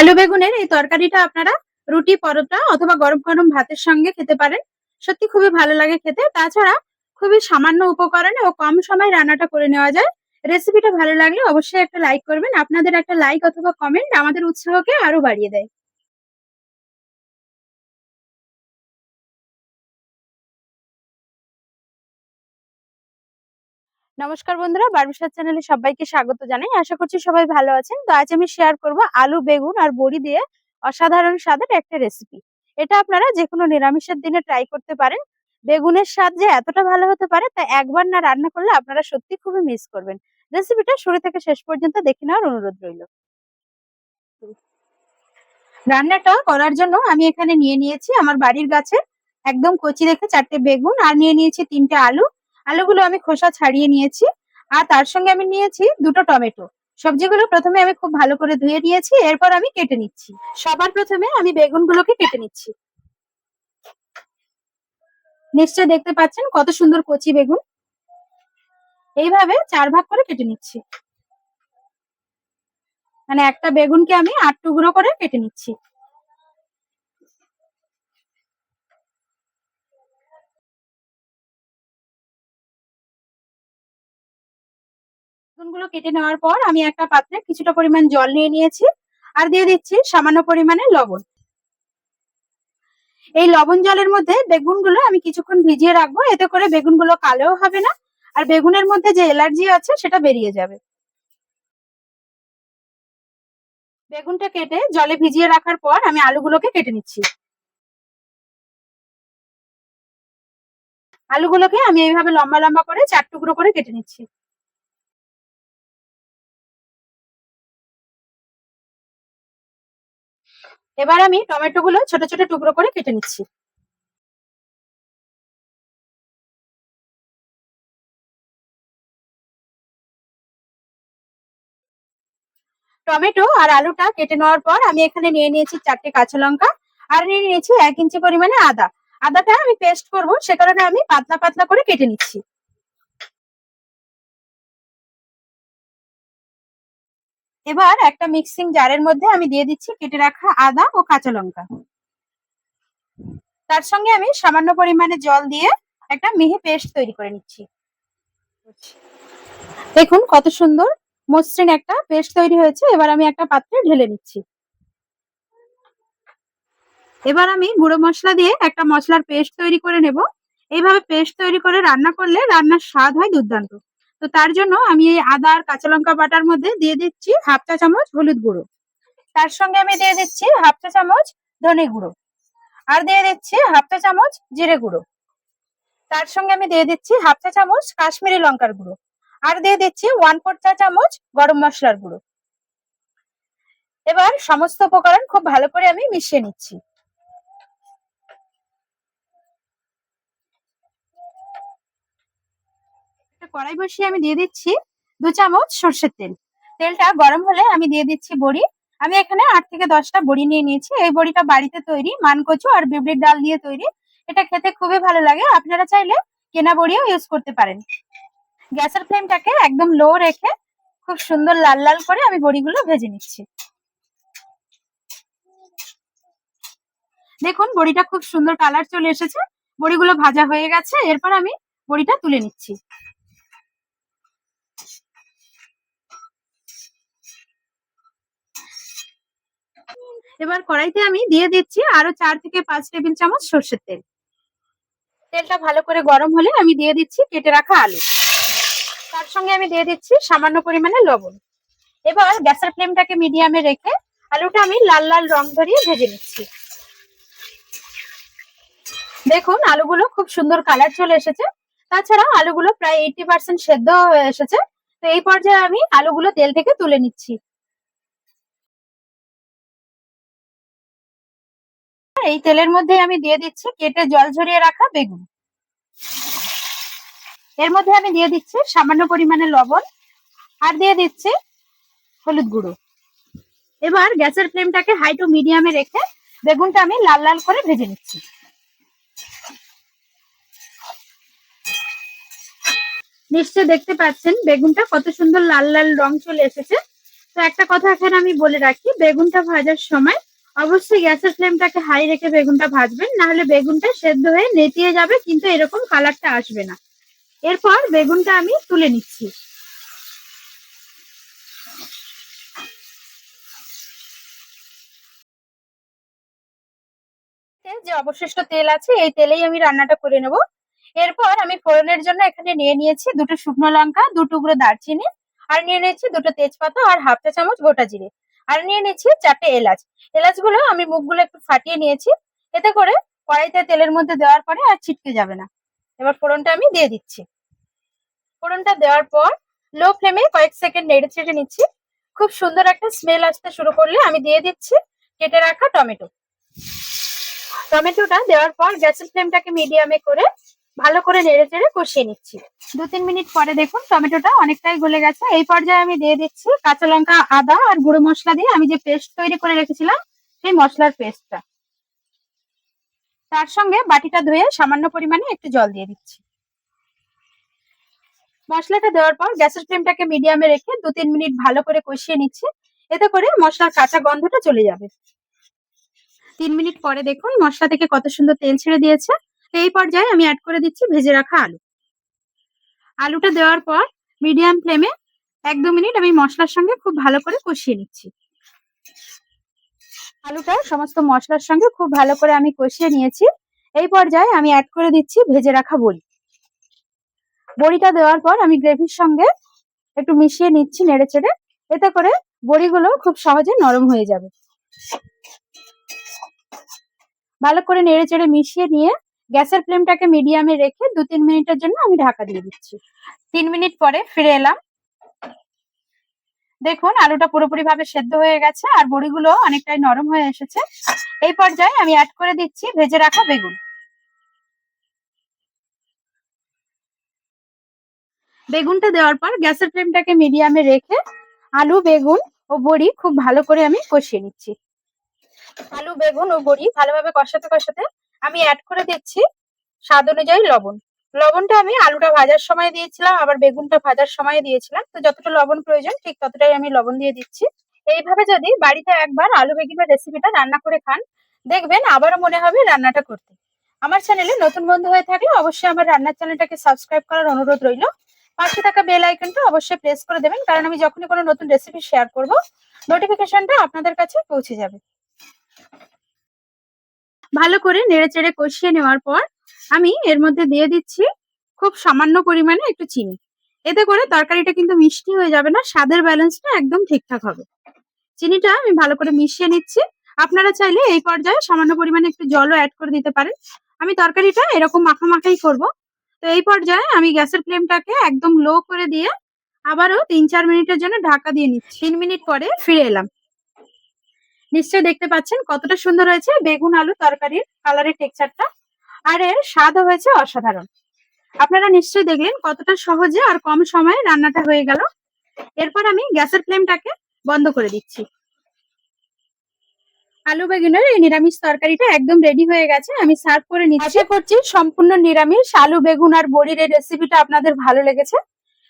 আলু বেগুনের এই তরকারিটা আপনারা রুটি, পরোটা অথবা গরম গরম ভাতের সঙ্গে খেতে পারেন। সত্যি খুবই ভালো লাগে খেতে। তাছাড়া খুবই সামান্য উপকরণে ও কম সময় রান্নাটা করে নেওয়া যায়। রেসিপিটা ভালো লাগলে অবশ্যই একটা লাইক করবেন। আপনাদের একটা লাইক অথবা কমেন্ট আমাদের উৎসাহকে আরও বাড়িয়ে দেয়। নমস্কার বন্ধুরা বারবিসার চ্যানেলে সবাইকে স্বাগত জানাই। আশা করছি সবাই ভালো আছেন। তো আজ আমি শেয়ার করব আলু, বেগুন আর বড়ি দিয়ে অসাধারণ স্বাদের একটা রেসিপি এটা আপনারা যে কোনো নিরামিষের দিনে ট্রাই করতে পারেন। বেগুনের স্বাদ যে এতটা ভালো হতে পারে তা একবার না রান্না করলে আপনারা সত্যি খুবই মিস করবেন। রেসিপিটা শুরু থেকে শেষ পর্যন্ত দেখে নেওয়ার অনুরোধ রইল। রান্নাটা করার জন্য আমি এখানে নিয়ে নিয়েছি আমার বাড়ির গাছে একদম কচি রেখে চারটে বেগুন আর নিয়ে নিয়েছি তিনটে আলু। আলুগুলো আমি খোসা ছাড়িয়ে নিয়েছি, আর তার সঙ্গে আমি নিয়েছি দুটো টমেটো। সবজিগুলো প্রথমে আমি খুব ভালো করে ধুয়ে নিয়েছি, এরপর আমি কেটে নিচ্ছি। সবার প্রথমে আমি বেগুনগুলোকে কেটে নিচ্ছি। নিশ্চয় দেখতে পাচ্ছেন কত সুন্দর কচি বেগুন। এইভাবে চার ভাগ করে কেটে নিচ্ছি। মানে একটা বেগুনকে আমি আট টুকরো করে কেটে নিচ্ছি। বেগুনগুলো কেটে নেওয়ার পর আমি একটা পাত্রে কিছুটা পরিমাণ জল নিয়ে নিয়েছি আর দিয়ে দিচ্ছি সামান্য পরিমাণে লবণ। এই লবণ জলের মধ্যে বেগুনগুলো আমি কিছুক্ষণ ভিজিয়ে রাখব, এতে করে বেগুনগুলো কালোও হবে না আর বেগুনের মধ্যে যে এলার্জি আছে সেটা বেরিয়ে যাবে। বেগুনটা কেটে জলে ভিজিয়ে রাখার পর আমি আলুগুলোকে কেটে নিচ্ছি। আলুগুলোকে আমি এইভাবে লম্বা লম্বা করে চার টুকরো করে কেটে নিচ্ছি। এবার আমি টমেটো গুলো ছোট ছোট টুকরো করে কেটে নিচ্ছি। টমেটো আর আলুটা কেটে নেওয়ার পর আমি এখানে নিয়ে নিয়েছি চারটে কাঁচা লঙ্কা আর নিয়ে নিয়েছি এক ইঞ্চি পরিমাণে আদা। আদাটা আমি পেস্ট করব, সে কারণে আমি পাতলা পাতলা করে কেটে নিচ্ছি। এবার একটা মিক্সিং জারের মধ্যে আমি দিয়ে দিচ্ছি কেটে রাখা আদা ও কাঁচা লঙ্কা। তার সঙ্গে আমি সামান্য পরিমাণে জল দিয়ে একটা মিহি পেস্ট তৈরি করে নিচ্ছি। দেখুন কত সুন্দর মসৃণ একটা পেস্ট তৈরি হয়েছে। এবার আমি একটা পাত্রে ঢেলে নিচ্ছি। এবার আমি গুঁড়ো মশলা দিয়ে একটা মশলার পেস্ট তৈরি করে নেব। এইভাবে পেস্ট তৈরি করে রান্না করলে রান্নার স্বাদ হয় দুর্দান্ত। তো তার জন্য আমি এই আদা আর কাঁচা লঙ্কা বাটার মধ্যে দিয়ে দিচ্ছি হাফ চা চামচ হলুদ গুঁড়ো। তার সঙ্গে আমি দিয়ে দিচ্ছি হাফ চা চামচ ধনে গুঁড়ো আর দিয়ে দিচ্ছি হাফ চা চামচ জিরে গুঁড়ো। তার সঙ্গে আমি দিয়ে দিচ্ছি হাফ চা চামচ কাশ্মীরি লঙ্কার গুঁড়ো আর দিয়ে দিচ্ছি ওয়ান ফোর চা চামচ গরম মশলার গুঁড়ো। এবার সমস্ত উপকরণ খুব ভালো করে আমি মিশিয়ে নিচ্ছি। কড়াই বসিয়ে আমি দিয়ে দিচ্ছি দু চামচ সর্ষের তেল। তেলটা গরম হলে আমি দিয়ে দিচ্ছি বড়ি। আমি এখানে আট থেকে দশটা বড়ি নিয়ে নিয়েছি। এই বড়িটা বাড়িতে তৈরি, মানকচু আর বিবলির ডাল দিয়ে তৈরি। এটা খেতে খুবই ভালো লাগে। আপনারা চাইলে কেনা বড়িও ইউজ করতে পারেন। গ্যাসের ফ্লেমটাকে একদম লো রেখে খুব সুন্দর লাল লাল করে আমি বড়িগুলো ভেজে নিচ্ছি। দেখুন, বড়িটা খুব সুন্দর কালার চলে এসেছে। বড়িগুলো ভাজা হয়ে গেছে। এরপর আমি বড়িটা তুলে নিচ্ছি। এবার কড়াইতে আমি দিয়ে দিচ্ছি আরও চার থেকে পাঁচ টেবিল চামচ সর্ষের তেল। তেলটা ভালো করে গরম হলে আমি দিয়ে দিচ্ছি কেটে রাখা আলু। তার সঙ্গে আমি দিয়ে দিচ্ছি সামান্য পরিমাণে লবণ। এবার গ্যাসের ফ্লেমটাকে মিডিয়ামে রেখে আলুটা আমি লাল লাল রং ধরিয়ে ভেজে নিচ্ছি। দেখুন, আলুগুলো খুব সুন্দর কালার চলে এসেছে। তাছাড়া আলুগুলো প্রায় এইটি পার্সেন্ট সেদ্ধ হয়ে এসেছে। তো এই পর্যায়ে আমি আলুগুলো তেল থেকে তুলে নিচ্ছি। এই তেলের মধ্যে আমি দিয়ে দিচ্ছি কেটে জল ঝরিয়ে রাখা বেগুন। এর মধ্যে আমি দিয়ে দিচ্ছি সামান্য পরিমাণে লবণ আর দিয়ে দিচ্ছি হলুদ গুঁড়ো। এবার গ্যাসের ফ্লেমটাকে হাই টু মিডিয়ামে রেখে বেগুনটা আমি লাল লাল করে ভেজে নিচ্ছি। নিশ্চয় দেখতে পাচ্ছেন বেগুনটা কত সুন্দর লাল লাল রং চলে এসেছে। তো তো একটা কথা এখানে আমি বলে রাখি, বেগুনটা ভাজার সময় অবশ্যই গ্যাসের ফ্লেমটাকে হাই রেখে বেগুনটা ভাজবেন না হলে বেগুনটা সেদ্ধ হয়ে নেতিয়ে যাবে, কিন্তু এরকম কালারটা আসবে না। এরপর বেগুনটা আমি তুলে নিচ্ছি। যে অবশিষ্ট তেল আছে, এই তেলেই আমি রান্নাটা করে নেব। এরপর আমি ফোড়নের জন্য এখানে নিয়ে নিয়েছি দুটো শুকনো লঙ্কা, দু টুকরো দারচিনি, আর নিয়ে নিয়েছি দুটো তেজপাতা আর হাফ চা চামচ গোটা জিরে। আর নিয়ে নিয়েছি চারটে এলাচ। এলাচগুলো আমি মুখগুলো একটু ফাটিয়ে নিয়েছি। এতে করে কড়াইতে তেলের মধ্যে দেওয়ার পরে আর ছিটকে যাবে না। এবার ফোড়নটা আমি দিয়ে দিচ্ছি। ফোড়নটা দেওয়ার পর লো ফ্লেমে কয়েক সেকেন্ড নেড়ে ছেড়ে নিচ্ছি। খুব সুন্দর একটা স্মেল আসতে শুরু করলে আমি দিয়ে দিচ্ছি কেটে রাখা টমেটো। টমেটোটা দেওয়ার পর গ্যাসের ফ্লেমটাকে মিডিয়ামে করে ভালো করে নেড়ে চেড়ে কষিয়ে নিচ্ছি। দু তিন মিনিট পরে দেখুন টমেটোটা অনেকটাই গলে গেছে। এই পর্যায়ে আমি দিয়ে দিচ্ছি কাঁচা লঙ্কা, আদা আর গুঁড়ো মশলা দিয়ে আমি যে পেস্ট তৈরি করে রেখেছিলাম, সেই মশলার পেস্টটা। তার সঙ্গে বাটিটা ধুয়ে সামান্য পরিমাণে একটু জল দিয়ে দিচ্ছি। মশলাটা দেওয়ার পর গ্যাসের ফ্লেমটাকে মিডিয়ামে রেখে দু তিন মিনিট ভালো করে কষিয়ে নিচ্ছি। এতে করে মশলার কাঁচা গন্ধটা চলে যাবে। তিন মিনিট পরে দেখুন মশলা থেকে কত সুন্দর তেল ছেড়ে দিয়েছে। এই পর্যায়ে আমি অ্যাড করে দিচ্ছি ভেজে রাখা আলু। আলুটা দেওয়ার পর মিডিয়াম ফ্লেমে এক দু মিনিট আমি মশলার সঙ্গে খুব ভালো করে কষিয়ে নিচ্ছি। আলুটা সমস্ত মশলার সঙ্গে খুব ভালো করে আমি কষিয়ে নিয়েছি। এই পর্যায়ে আমি অ্যাড করে দিচ্ছি ভেজে রাখা বড়ি। বড়িটা দেওয়ার পর আমি গ্রেভির সঙ্গে একটু মিশিয়ে নিচ্ছি নেড়ে চেড়ে এতে করে বড়িগুলো খুব সহজে নরম হয়ে যাবে। ভালো করে নেড়ে চেড়ে মিশিয়ে নিয়ে গ্যাসের ফ্লেমটাকে মিডিয়ামে রেখে দু তিন মিনিটের জন্য আমি ঢাকা দিয়ে দিচ্ছি। তিন মিনিট পরে ফিরে এলাম। দেখুন, আলুটা পুরোপুরি ভাবে সেদ্ধ হয়ে গেছে আর বড়িগুলো অনেকটাই নরম হয়ে এসেছে। এই পর্যায়ে আমি অ্যাড করে দিচ্ছি ভেজে রাখা বেগুন। বেগুনটা দেওয়ার পর গ্যাসের ফ্লেমটাকে মিডিয়ামে রেখে আলু, বেগুন ও বড়ি খুব ভালো করে আমি কষিয়ে নিচ্ছি। আলু, বেগুন ও বড়ি ভালোভাবে কষাতে কষাতে আমি অ্যাড করে দিচ্ছি স্বাদ অনুযায়ী লবণ। লবণটা আমি আলুটা ভাজার সময় দিয়েছিলাম, আবার বেগুনটা ভাজার সময় দিয়েছিলাম। তো যতটা লবণ প্রয়োজন, ঠিক ততটাই আমি লবণ দিয়ে দিচ্ছি। এইভাবে যদি বাড়িতে একবার আলু বেগুনের রেসিপিটা রান্না করে খান, দেখবেন আবারও মনে হবে রান্নাটা করতে। আমার চ্যানেলে নতুন বন্ধু হয়ে থাকলে অবশ্যই আমার রান্নার চ্যানেলটাকে সাবস্ক্রাইব করার অনুরোধ রইল। পাশে থাকা বেল আইকনটা অবশ্যই প্রেস করে দেবেন, কারণ আমি যখনই কোনো নতুন রেসিপি শেয়ার করব নোটিফিকেশনটা আপনাদের কাছে পৌঁছে যাবে। ভালো করে নেড়ে চেড়ে কষিয়ে নেওয়ার পর আমি এর মধ্যে দিয়ে দিচ্ছি খুব সামান্য পরিমাণে একটু চিনি। এতে করে তরকারিটা কিন্তু মিষ্টি হয়ে যাবে না, স্বাদের ব্যালেন্সটা একদম ঠিকঠাক হবে। চিনিটা আমি ভালো করে মিশিয়ে নিচ্ছি। আপনারা চাইলে এই পর্যায়ে সামান্য পরিমাণে একটু জলও অ্যাড করে দিতে পারেন। আমি তরকারিটা এরকম মাখা মাখাই করব। তো এই পর্যায়ে আমি গ্যাসের ফ্লেমটাকে একদম লো করে দিয়ে আবারও তিন চার মিনিটের জন্য ঢাকা দিয়ে নিচ্ছি। তিন মিনিট পরে ফিরে এলাম। নিশ্চয়ই দেখতে পাচ্ছেন কতটা সুন্দর হয়েছে বেগুন আলু তরকারির কালারের টেক্সচারটা আর এর স্বাদও হয়েছে অসাধারণ। আপনারা নিশ্চয়ই দেখলেন কতটা সহজে আর কম সময়ে রান্নাটা হয়ে গেল। এরপর আমি গ্যাসের ফ্লেমটাকে বন্ধ করে দিচ্ছি। আলু বেগুনের এই নিরামিষ তরকারিটা একদম রেডি হয়ে গেছে। আমি সার্ভ করে নিচ্ছি। করছি সম্পূর্ণ নিরামিষ আলু, বেগুন আর বড়ির এই রেসিপিটা আপনাদের ভালো লেগেছে।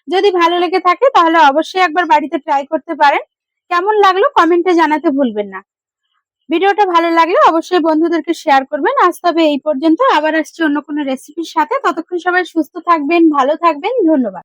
যদি ভালো লেগে থাকে তাহলে অবশ্যই একবার বাড়িতে ট্রাই করতে পারেন। কেমন লাগল কমেন্টে জানাতে ভুলবেন না। ভিডিওটা ভালো লাগলে অবশ্যই বন্ধুদেরকে শেয়ার করবেন। আজ তবে এই পর্যন্ত। আবার আসছি অন্য কোনো রেসিপির সাথে। ততক্ষণ সবাই সুস্থ থাকবেন, ভালো থাকবেন। ধন্যবাদ।